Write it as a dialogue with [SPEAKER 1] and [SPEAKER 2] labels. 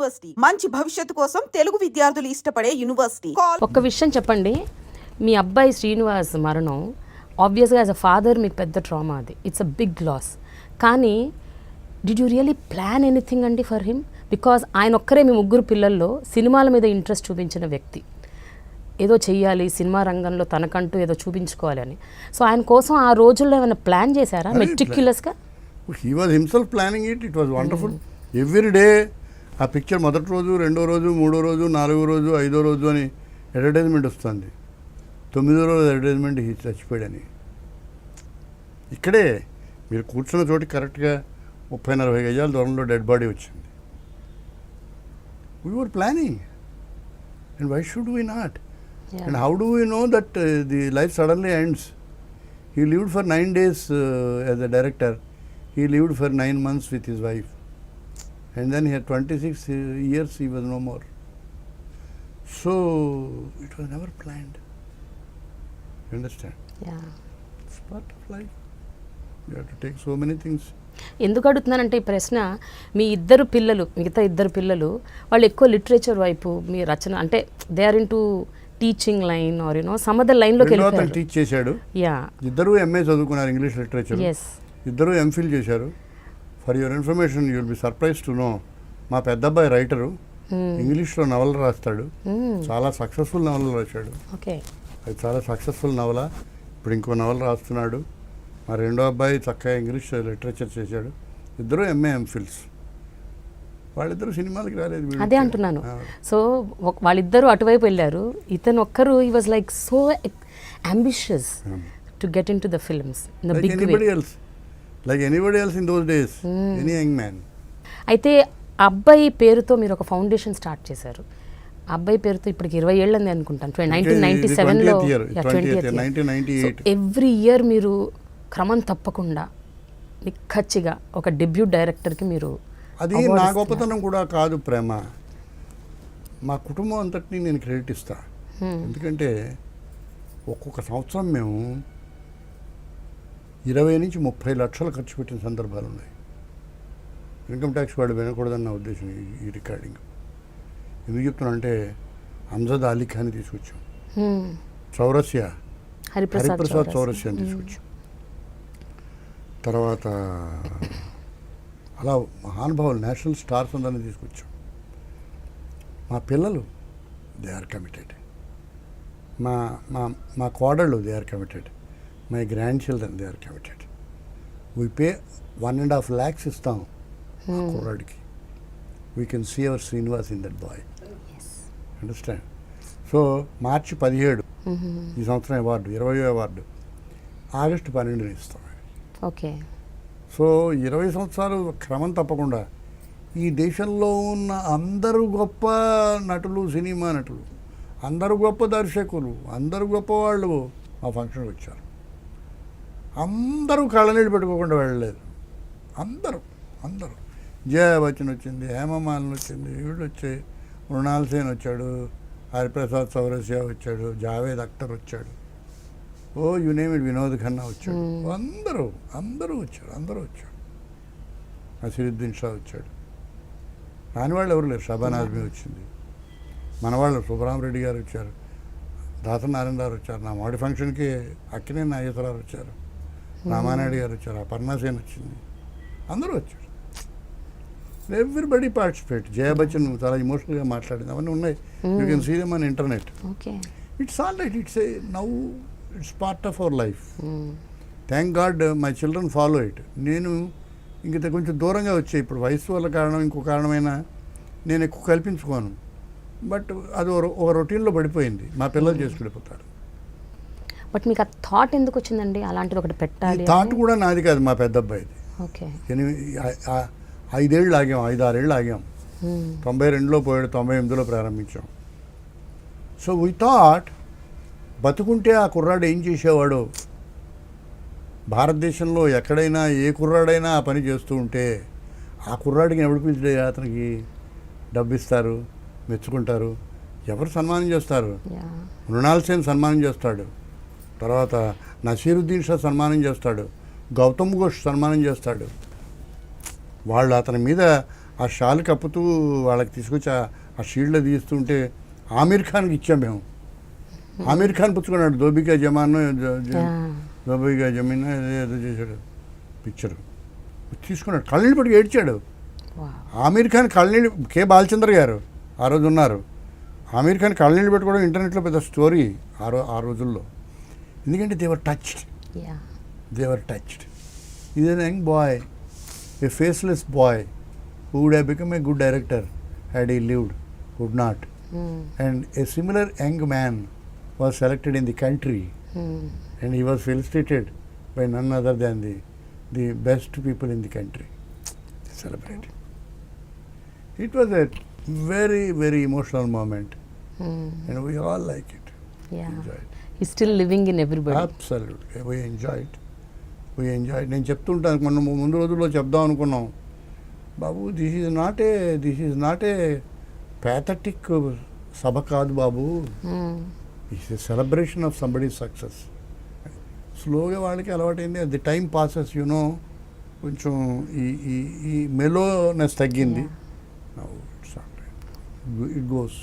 [SPEAKER 1] University. మంచి భవిష్యత్తు కోసం తెలుగు విద్యార్థులు ఇష్టపడే యూనివర్సిటీ.
[SPEAKER 2] ఒక్క విషయం చెప్పండి. మీ అబ్బాయి శ్రీనివాస్ మరణం ఆబ్వియస్గా యాజ్ అ ఫాదర్ మీకు పెద్ద ట్రామా అది. ఇట్స్ అ బిగ్ లాస్ కానీ did you really plan anything అండి ఫర్ హిమ్ బికాజ్ ఆయన ఒక్కరే మీ ముగ్గురు పిల్లల్లో సినిమాల మీద ఇంట్రెస్ట్ చూపించిన వ్యక్తి. ఏదో చెయ్యాలి సినిమా రంగంలో తనకంటూ ఏదో చూపించుకోవాలి అని. సో ఆయన కోసం ఆ రోజుల్లో ఏమైనా ప్లాన్ చేశారా? మెట్రిక్యులస్గా
[SPEAKER 3] he was himself planning it it was wonderful every day ఆ పిక్చర్ మొదటి రోజు రెండో రోజు మూడో రోజు నాలుగో రోజు ఐదో రోజు అని అడ్వర్టైజ్మెంట్ వస్తుంది తొమ్మిదో రోజు అడ్వర్టైజ్మెంట్ ఈ చచ్చిపోయాడని ఇక్కడే మీరు కూర్చున్న చోటి కరెక్ట్గా ముప్పై నలభై గజాల దూరంలో డెడ్ బాడీ వచ్చింది we were planning and why should we not do we know that uh, the life suddenly ends? He lived for nine days uh, as a director. He lived for nine months with his wife. And then he had 26 uh, years, he was no more. So it was never planned. You understand? It's part of life. You have to take so many things.
[SPEAKER 2] ఎందుకు అడుగుతున్నానంటే ఈ ప్రశ్న మీ ఇద్దరు పిల్లలు మిగతా ఇద్దరు పిల్లలు వాళ్ళు ఎక్కువ లిటరేచర్ వైపు మీ రచన అంటే they are into teaching line or you know some other లైన్లోకి వెళ్ళిపోయారు
[SPEAKER 3] టీచ్ చేశాడు
[SPEAKER 2] యా
[SPEAKER 3] ఇద్దరు ఎంఏ చదువుకున్నారు ఇంగ్లీష్ లిటరేచర్ ఇద్దరు ఎంఫిల్ చేశారు for your information you'll be surprise to know మా పెద్ద అబ్బాయి రైటరు ఇంగ్లీష్లో నవల రాస్తాడు. చాలా సక్సెస్ఫుల్ నవలలు రాశాడు.
[SPEAKER 2] ఓకే
[SPEAKER 3] అది చాలా సక్సెస్ఫుల్ నవల ఇప్పుడు ఇంకో నవల రాస్తున్నాడు. మా రెండో అబ్బాయి చక్కగా ఇంగ్లీష్ లిటరేచర్ చేశాడు. ఇద్దరు ఎంఏ ఎంఫిల్స్ వాళ్ళిద్దరు సినిమాలకి రాలేదు
[SPEAKER 2] అదే అంటున్నాను. సో వాళ్ళిద్దరూ అటువైపు వెళ్ళారు. ఇతను ఒక్కరు ఈ was like so ambitious to get in to the films the big
[SPEAKER 3] anybody like anybody else in those days any young man.
[SPEAKER 2] అయితే అబ్బాయి పేరుతో మీరు ఒక ఫౌండేషన్ స్టార్ట్ చేశారు. అబ్బాయి పేరుతో ఇప్పటికి ఇరవై ఏళ్ళని అనుకుంటాను. నైన్టీన్ నైన్టీ సెవెన్లో
[SPEAKER 3] 20th year, 20th year, 1998.
[SPEAKER 2] Every year మీరు క్రమం తప్పకుండా నిక్కచ్చిగా ఒక డెబ్యూట్ డైరెక్టర్కి మీరు
[SPEAKER 3] అది నా. గొప్పతనం కూడా కాదు ప్రేమ. మా కుటుంబం అంతటినీ నేను క్రెడిట్ ఇస్తా. ఎందుకంటే ఒక్కొక్క సంవత్సరం మేము ఇరవై నుంచి ముప్పై లక్షలు ఖర్చు పెట్టిన సందర్భాలు ఉన్నాయి. ఇన్కమ్ ట్యాక్స్ వాడు వినకూడదని నా ఉద్దేశం ఈ- రికార్డింగ్. ఎందుకు చెప్తున్నా అంటే అంజద్ అలీ ఖాన్ తీసుకొచ్చాం. చౌరస్య
[SPEAKER 2] హరిప్రసాద్
[SPEAKER 3] హరిప్రసాద్
[SPEAKER 2] చౌరస్.
[SPEAKER 3] చౌరస్యాన్ని తీసుకొచ్చాం. తర్వాత అలా మహానుభావులు నేషనల్ స్టార్స్ అందరినీ తీసుకొచ్చాం. మా పిల్లలు దే ఆర్ కమిటెడ్. మా మా మా కోడళ్ళు they are committed. My grandchildren they are committed we pay one and half lakhs ఇస్తాం ఆ కుర్రాడికి. We can see our Srinivas in that boy understand so మార్చి పదిహేడు ఈ సంవత్సరం అవార్డు ఇరవయో అవార్డు. ఆగస్టు పన్నెండున ఇస్తాం.
[SPEAKER 2] ఓకే.
[SPEAKER 3] సో ఇరవై సంవత్సరాలు క్రమం తప్పకుండా. ఈ దేశంలో ఉన్న అందరూ గొప్ప నటులు సినిమా నటులు. అందరూ గొప్ప దర్శకులు అందరూ గొప్ప వాళ్ళు మా ఫంక్షన్కి వచ్చారు. అందరూ కళ్ళనీళ్ళు పెట్టుకోకుండా వెళ్ళలేదు. అందరూ అందరూ. జయ బచ్చన్ వచ్చింది హేమమాలిని వచ్చింది వీళ్ళు వచ్చి మృణాల్ సేన్ వచ్చాడు హరిప్రసాద్ చౌరసియా వచ్చాడు జావేద్ అఖ్తర్ వచ్చాడు. ఓ you name it Vinod Khanna వచ్చాడు. అందరూ అందరూ వచ్చారు అందరూ వచ్చారు. అసిరుద్దీన్ షా వచ్చాడు. రాని వాళ్ళు ఎవరు లేరు షబాన్ ఆజ్మీ వచ్చింది. మన వాళ్ళు సుబ్బరామరెడ్డి గారు వచ్చారు దాస నారాయణ గారు వచ్చారు నా మాడి ఫంక్షన్కి అక్కినే నాగేశ్వరరావు వచ్చారు. రామానాయుడు గారు వచ్చారు అపర్ణాసేన్ వచ్చింది. అందరూ వచ్చారు. ఎవ్రీబడి పార్టిసిపేట్ జయ బచ్చన్ చాలా ఇమోషనల్గా మాట్లాడింది. అవన్నీ ఉన్నాయి. You can see them on internet it's all right it's a now it's part of our life thank God my children follow it నేను ఇంక కొంచెం దూరంగా వచ్చాయి ఇప్పుడు వయసు వల్ల కారణం ఇంకో కారణమైన నేను ఎక్కువ కల్పించుకోను. బట్ అది ఒక- రొటీన్లో పడిపోయింది. మా పిల్లలు చేసుకెళ్ళిపోతారు
[SPEAKER 2] బట్ మీకు ఆ థాట్ ఎందుకు వచ్చిందండి? అలాంటిది ఒకటి పెట్టాలి
[SPEAKER 3] థాట్ కూడా నాది కాదు మా పెద్ద అబ్బాయిది
[SPEAKER 2] ఓకే
[SPEAKER 3] ఐదేళ్ళు ఆగాం ఐదు ఆరేళ్ళు ఆగాం. తొంభై రెండులో పోయాడు తొంభై ఎనిమిదిలో ప్రారంభించాం. సో వీ థాట్ బతుకుంటే ఆ కుర్రాడు ఏం చేసేవాడు? భారతదేశంలో ఎక్కడైనా ఏ కుర్రాడైనా ఆ పని చేస్తూ ఉంటే ఆ కుర్రాడికి ఎవడు పిలిచే అతనికి డబ్బు ఇస్తారు మెచ్చుకుంటారు ఎవరు సన్మానం చేస్తారు? మృణాల్ సేన్ సన్మానం చేస్తాడు. తర్వాత నసీరుద్దీన్ షా సన్మానం చేస్తాడు గౌతమ్ ఘోష్ సన్మానం చేస్తాడు. వాళ్ళు అతని మీద ఆ షాల్ కప్పుతూ వాళ్ళకి తీసుకొచ్చి ఆ- షీల్డ్లో తీస్తుంటే ఆమీర్ ఖాన్కి ఇచ్చాం మేము. ఆమీర్ ఖాన్ పుచ్చుకున్నాడు దోబికా జమాన్. దోబికా జమీన్ ఏదో చేశాడు. పిక్చర్. తీసుకున్నాడు కళ్ళనీళ్ళు పట్టుకు ఏడ్చాడు. ఆమీర్ ఖాన్ కళ్ళనీళ్ళు కె బాలచంద్ర గారు ఆ రోజు ఉన్నారు. ఆమీర్ ఖాన్ కళ్ళనీళ్ళు పెట్టుకోవడం ఇంటర్నెట్లో పెద్ద స్టోరీ ఆ రో ఆ రోజుల్లో. ఎందుకంటే దేవర్ టచ్డ్
[SPEAKER 2] Yeah.
[SPEAKER 3] దేవర్ touched is an young boy a faceless boy who would have become a good director had he lived would not
[SPEAKER 2] Mm.
[SPEAKER 3] And a similar young man was selected in the country
[SPEAKER 2] Mm.
[SPEAKER 3] and he was felicitated by none other than the the best people in the country celebrating it was a very very emotional moment
[SPEAKER 2] Mm.
[SPEAKER 3] and we all like enjoyed
[SPEAKER 2] He's still living in everybody.
[SPEAKER 3] absolutely. We enjoyed. We enjoyed. నేను చెప్తుంటాను మొన్న ముందు రోజుల్లో చెప్దాం అనుకున్నాం. బాబు this is not a this is not a pathetic సభ కాదు బాబు. It's a celebration of somebody success స్లోగా వాళ్ళకి అలవాటైంది. ది టైం పాసెస్ యూనో కొంచెం ఈ ఈ ఈ మెలోనెస్ తగ్గింది. It goes